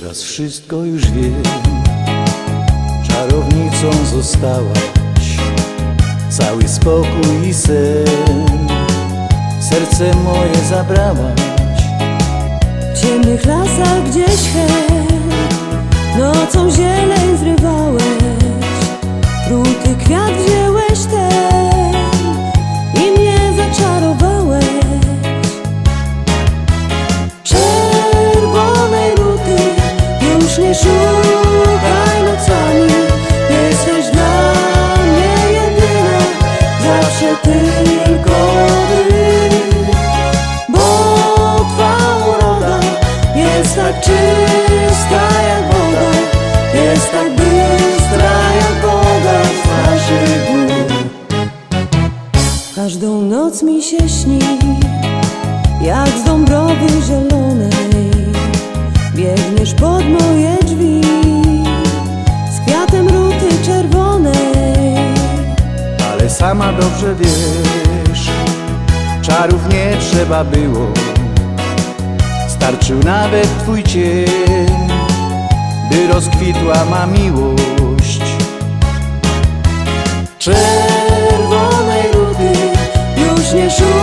Teraz wszystko już wiem. Czarownicą zostałaś. Cały spokój i sen. Serce moje zabrałaś. W ciemnych lasach gdzieś hen Nocą zieleń noc mi się śni, jak z Dąbrowy Zielonej, biegniesz pod moje drzwi z kwiatem ruty czerwonej. Ale sama dobrze wiesz Czarów nie trzeba było. Starczył nawet twój cień By rozkwitła ma miłość. Czerwonej Jesús.